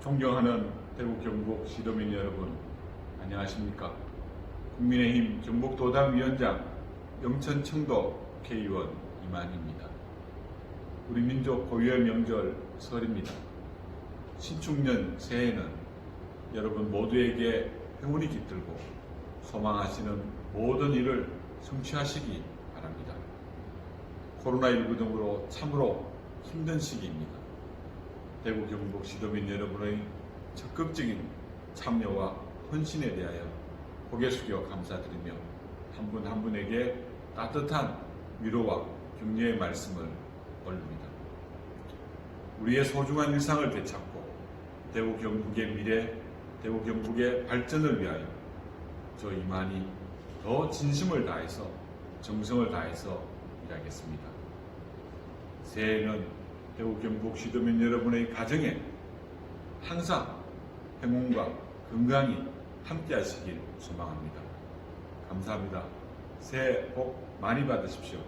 존경하는 대구 경북 시도민 여러분, 안녕하십니까? 국민의힘 경북도당위원장 영천청도 K의원 이만희입니다. 우리 민족 고유의 명절 설입니다. 신축년 새해는 여러분 모두에게 행운이 깃들고 소망하시는 모든 일을 성취하시기 바랍니다. 코로나19 등으로 참으로 힘든 시기입니다. 대구 경북 시도민 여러분의 적극적인 참여와 헌신에 대하여 고개 숙여 감사드리며 한분한 분에게 따뜻한 위로와 격려의 말씀을 올립니다. 우리의 소중한 일상을 되찾고 대구 경북의 미래, 대구 경북의 발전을 위하여 저 이만희 더 진심을 다해서 정성을 다해서 일하겠습니다. 새해에는 대구 경북 시도민 여러분의 가정에 항상 행운과 건강이 함께 하시길 소망합니다. 감사합니다. 새해 복 많이 받으십시오.